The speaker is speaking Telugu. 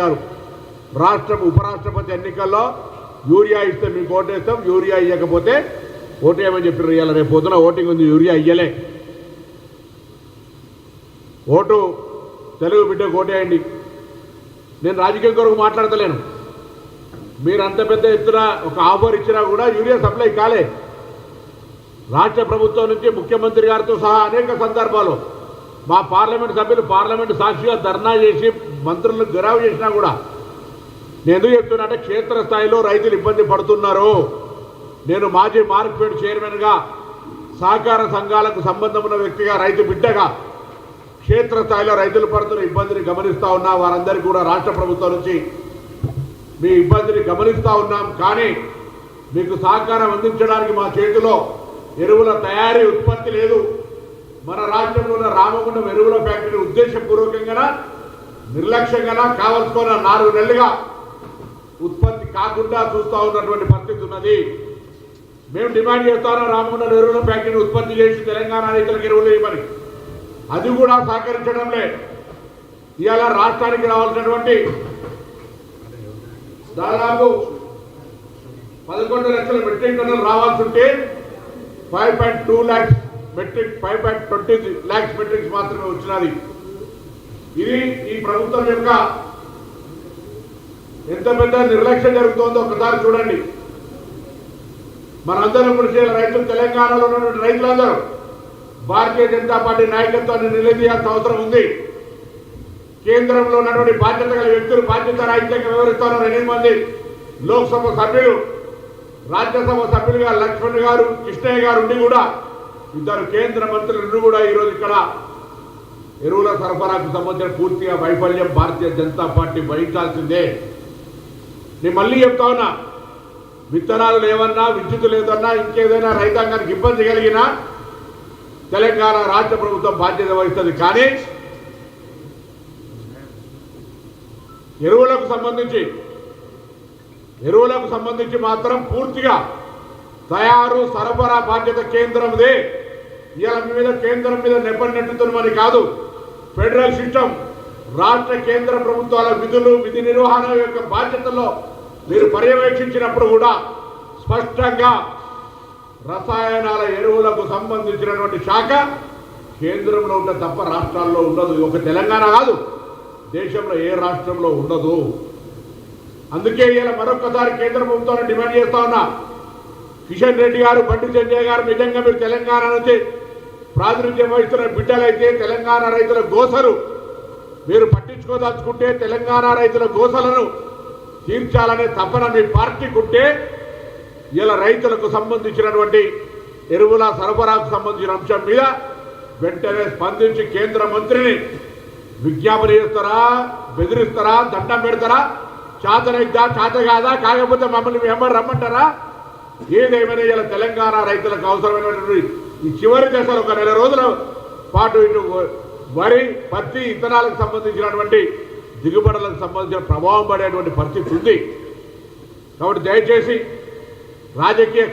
గారు. రాష్ట్ర ఉపరాష్ట్రపతి ఎన్నికల్లో యూరియా ఇస్తే మీకు ఓటేస్తాం యూరియా ఇవ్వకపోతే ఓటేయమని చెప్పారు ఇవాళ రేపు పొద్దున ఓటింగ్ ఉంది యూరియా ఇయ్యలే. ఓటు తెలుగు బిడ్డకు ఓటేయండి నేను రాజకీయం కొరకు మాట్లాడతలేను. మీరు అంత పెద్ద ఎత్తున ఒక ఆఫర్ ఇచ్చినా కూడా యూరియా సప్లై కాలే. రాష్ట్ర ప్రభుత్వం నుంచి ముఖ్యమంత్రి గారితో సహా అనేక సందర్భాలు. మా పార్లమెంట్ సభ్యులు పార్లమెంట్ సాక్షిగా ధర్నా చేసి మంత్రులను గిరావు చేసినా కూడా నేను ఎందుకు చెప్తున్నా క్షేత్రస్థాయిలో రైతులు ఇబ్బంది పడుతున్నారు. నేను మాజీ మార్కెట్ చైర్మన్గా సహకార సంఘాలకు సంబంధం ఉన్న వ్యక్తిగా రైతు బిడ్డగా క్షేత్రస్థాయిలో రైతులు పడుతున్న ఇబ్బందిని గమనిస్తూ ఉన్నా వారందరికీ కూడా రాష్ట్ర ప్రభుత్వం నుంచి మీ ఇబ్బందిని గమనిస్తూ ఉన్నాం. కానీ మీకు సహకారం అందించడానికి మా చేతిలో ఎరువుల తయారీ ఉత్పత్తి లేదు. మన రాష్ట్రంలో ఉన్న రామగుండం ఎరువుల ఫ్యాక్టరీ ఉద్దేశపూర్వకంగా నిర్లక్ష్యంగా కావలసుకున్న నాలుగు నెలలుగా ఉత్పత్తి కాకుండా చూస్తూ ఉన్నటువంటి పరిస్థితి ఉన్నది. మేము డిమాండ్ చేస్తాను రామగుండం ఎరువుల ఫ్యాక్టరీని ఉత్పత్తి చేసి తెలంగాణ రైతులకు ఎరువులు ఇవ్వమని? అది కూడా సహకరించడం లేదు ఇవాళ రాష్ట్రానికి రావాల్సినటువంటి దాదాపు పదకొండు లక్షల మెట్రిక్ టన్నులు రావాల్సి ఉంటే five point two lakhs metric five point twenty lakhs metrics మాత్రమే వచ్చినది. ఇది ఈ ప్రభుత్వం యొక్క ఎంత పెద్ద నిర్లక్ష్యం జరుగుతోందో ఒకసారి చూడండి. మనందరం కృషి రైతులు తెలంగాణలో ఉన్నటువంటి రైతులందరూ భారతీయ జనతా పార్టీ నాయకత్వాన్ని నిలదీయాల్సిన అవసరం ఉంది. కేంద్రంలో ఉన్నటువంటి బాధ్యత గల వ్యక్తులు బాధ్యత రాహిత్యంగా వివరిస్తున్నారు ఎనిమిది మంది లోక్సభ సభ్యులు రాజ్యసభ సభ్యులుగా లక్ష్మణ్ గారు కృష్ణయ్య గారు ఉండి కూడా ఇద్దరు కేంద్ర మంత్రులు కూడా ఈరోజు ఇక్కడ ఎరువుల సరఫరాకు సంబంధించిన పూర్తిగా వైఫల్యం భారతీయ జనతా పార్టీ భరించాల్సిందే నేను మళ్ళీ చెప్తా ఉన్నా విత్తనాలు లేవన్నా విద్యుత్ లేదన్నా ఇంకేదైనా రైతాంగానికి ఇబ్బంది కలిగినా తెలంగాణ రాష్ట్ర ప్రభుత్వం బాధ్యత వహిస్తుంది. కానీ ఎరువులకు సంబంధించి ఎరువులకు సంబంధించి మాత్రం పూర్తిగా తయారు సరఫరా బాధ్యత కేంద్రందే ఇవాళ మీద కేంద్రం మీద నెప్పనెట్టుతున్నామని కాదు. ఫెడరల్ సిస్టమ్ రాష్ట్ర కేంద్ర ప్రభుత్వాల విధులు విధి నిర్వహణ యొక్క బాధ్యతల్లో మీరు పర్యవేక్షించినప్పుడు కూడా స్పష్టంగా రసాయనాల ఎరువులకు సంబంధించినటువంటి శాఖ కేంద్రంలో ఉంటే తప్ప రాష్ట్రాల్లో ఉండదు. ఒక తెలంగాణ కాదు. దేశంలో ఏ రాష్ట్రంలో ఉండదు. అందుకే ఇలా మరొకసారి కేంద్ర ప్రభుత్వాన్ని డిమాండ్ చేస్తా ఉన్నా. కిషన్ రెడ్డి గారు బండి సంజయ్ గారు నిజంగా మీరు తెలంగాణ నుంచి ప్రాతినిధ్యం వహిస్తున్న బిడ్డలైతే తెలంగాణ రైతుల గోసలు. మీరు పట్టించుకోదలుచుకుంటే తెలంగాణ రైతుల గోసలను తీర్చాలనే తపన మీ పార్టీకి ఉంటే ఇలా రైతులకు సంబంధించినటువంటి ఎరువుల సరఫరాకు సంబంధించిన అంశం మీద వెంటనే స్పందించి కేంద్ర మంత్రిని విజ్ఞాపన చేస్తారా బెదిరిస్తారా దండం పెడతారా? చాతనైద్దా చాత కాదా కాకపోతే మమ్మల్ని మేము రమ్మంటారా? ఏదేమైనా ఇలా తెలంగాణ రైతులకు అవసరమైనటువంటి ఈ చివరికి అసలు ఒక నెల రోజుల పాటు ఇటు వరి పత్తి ఇత్తనాలకు సంబంధించినటువంటి దిగుబడులకు సంబంధించిన ప్రభావం పడేటువంటి పరిస్థితి ఉంది. కాబట్టి దయచేసి రాజకీయ